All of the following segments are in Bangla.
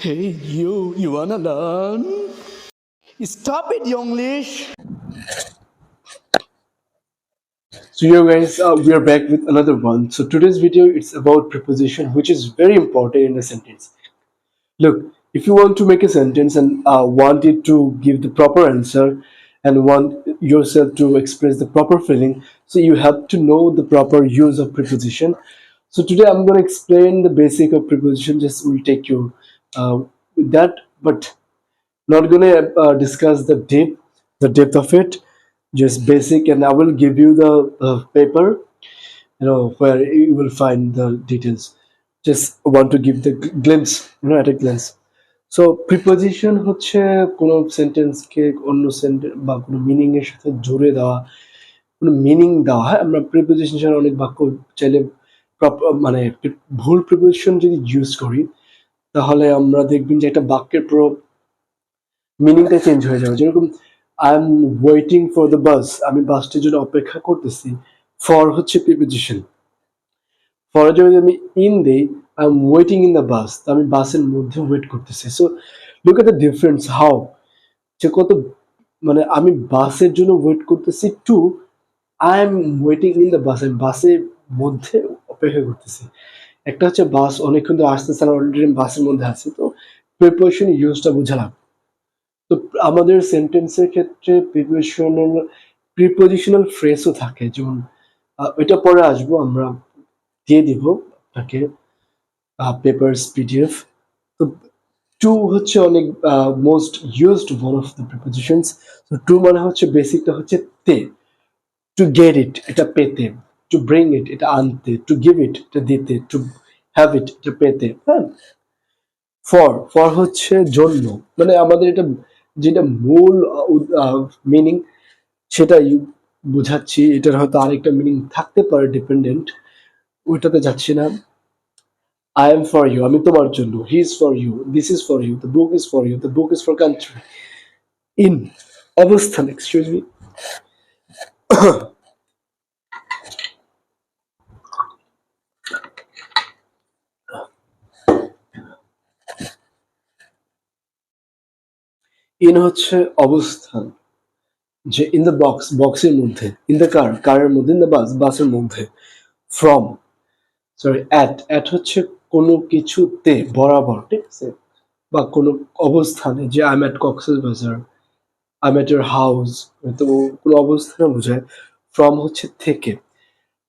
Hey, you, you wanna learn? Stop it, Younglish. So you guys, uh, we are back with another one. So today's video it's about preposition, which is very important in a sentence. Look, if you want to make a sentence and uh, want it to give the proper answer and want yourself to express the proper feeling, so you have to know the proper use of preposition. So today I'm going to explain the basic of preposition. Just will take you uh, with that, but not going to uh, discuss the depth, the depth of it. Just basic, and I will give you the uh, paper you know where you will find the details just want to give the gl- glimpse you know at a glance so preposition হচ্ছে কোনো সেন্টেন্সকে অন্য সেন্টেন্স বা কোনো মিনিং এর সাথে জুড়ে দেওয়া কোনো মিনিং দেওয়া হয় আমরা প্রিপোজিশন ছাড়া অনেক বাক্য চাইলে prop- মানে pre- ভুল প্রিপোজিশন যদি ইউজ করি তাহলে আমরা দেখবেন যে একটা বাক্যের পুরো মিনিংটা চেঞ্জ হয়ে যাবে। যেরকম I am waiting for the bus আমি বাসটির জন্য অপেক্ষা করতেছি। ফর হচ্ছে প্রিপোজিশন ফরে যদি আমি ইন দেই I am waiting in the bus আমি বাসের মধ্যে ওয়েট করতেছি। So look at the difference how যে কত মানে আমি বাসের জন্য ওয়েট করতেছি to I am waiting in the bus আমি বাসের মধ্যে অপেক্ষা করতেছি। একটা হচ্ছে বাস, অনেকক্ষণ ধরে আসতেছে আর অলরেডি বাসের মধ্যে আছে, তো প্রিপারেশন ইউজটা বুঝালাম। তো আমাদের সেন্টেন্সের ক্ষেত্রে প্রিপোজিশনাল প্রিপোজিশনাল ফ্রেজও থাকে, যেমন ওইটা পরে আসব, আমরা দিয়ে দিব আপনাকে পেপারস পিডিএফ তো টু হচ্ছে অনেক most used one of the prepositions তো টু মানে হচ্ছে বেসিকটা হচ্ছে তে টু গেট ইট এটা পেতে। টু ব্রিং ইট এটা আনতে টু গিভ ইট এটা দিতে টু হ্যাভ ইট এটা পেতে হ্যাঁ? ফর ফর হচ্ছে জন্য। মানে আমাদের এটা, যেটা মূল মিনিং সেটা বোঝাচ্ছি। এটার হয়তো আরেকটা মিনিং থাকতে পারে ডিপেন্ডেন্ট ওইটাতে যাচ্ছি না। আই এম ফর ইউ আমি তোমার জন্য। He is for you this is for you the book is for you the book is for country in অবস্থান এক্সকিউজ মি ইন হচ্ছে অবস্থান, যে ইন দ্য বক্স বক্সের মধ্যে ইন দ্য কার কারের মধ্যে ইন দ্য বাস বাসের মধ্যে ফ্রম সরি অ্যাট অ্যাট হচ্ছে কোনো কিছুতে বরাবর, ঠিক আছে? বা কোনো অবস্থানে, যে I am at Cox's Bazar I am at your house তো কোনো অবস্থানে বোঝায় ফ্রম হচ্ছে থেকে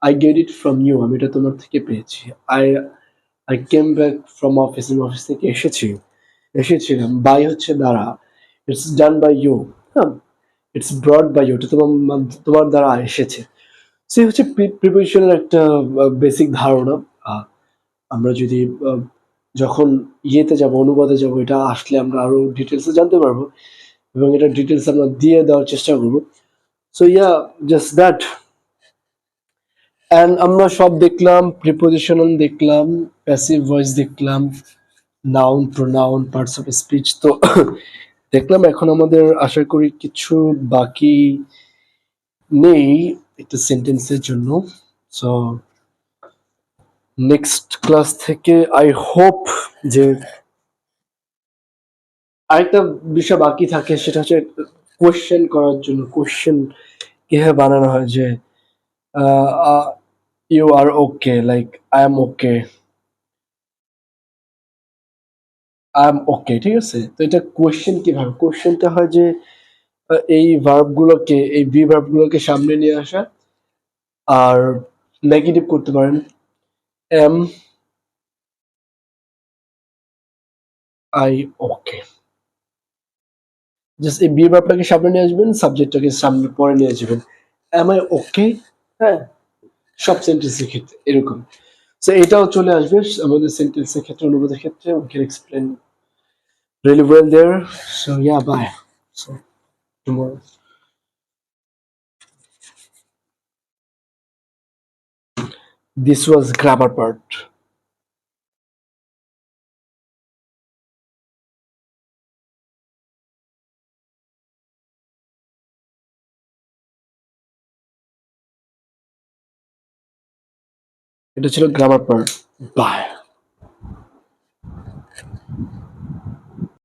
I get it from you আমি এটা তোমার থেকে পেয়েছি I I came back from office office থেকে এসেছি, এসেছিলাম বাই হচ্ছে দ্বারা ইটস ডান বাই ইউ হ্যাঁ ইটস ব্রড বাই ইউ এটা তোমার তোমার দ্বারা এসেছে। সে হচ্ছে প্রিপারেশনের একটা বেসিক ধারণা। আমরা যদি যখন ইয়েতে যাব, অনুবাদে যাব, এটা আসলে আমরা আরও ডিটেলসে জানতে পারব। এবং এটা ডিটেলস আমরা দিয়ে দেওয়ার চেষ্টা করব। So yeah just that and আমরা সব দেখলাম প্রিপোজিশনাল দেখলাম প্যাসিভ ভয়েস দেখলাম noun pronoun parts of speech তো দেখলাম এখন আমাদের, আশা করি, কিছু বাকি নেই একটা সেন্টেন্সের জন্য। সো নেক্সট ক্লাস থেকে আই হোপ যে আরেকটা বিষয় বাকি থাকে, সেটা হচ্ছে কোয়েশ্চেন করার জন্য। কোয়েশ্চেন কীভাবে বানানো হয় যে you are okay like I am okay okay ঠিক আছে। তো এটা কোয়েশ্চেন কীভাবে? কোয়েশ্চেনটা হয় যে এই ভার্ব গুলোকে এই বি ভার্ব গুলোকে সামনে নিয়ে আসা আর নেগেটিভ করতে পারেন। এম আই ওকে জাস্ট এই বি ভার্বটাকে সামনে নিয়ে আসবেন সাবজেক্টটাকে সামনে, পরে নিয়ে আসবেন। এম আই ওকে হ্যাঁ সব সেন্টেন্সের ক্ষেত্রে এরকম। সো এটাও চলে আসবে আমাদের সেন্টেন্সের ক্ষেত্রে অনুবাদের ক্ষেত্রে we can explain really well there so yeah bye so tomorrow this was grammar part এটা ছিল গ্রামার পার্ট বাই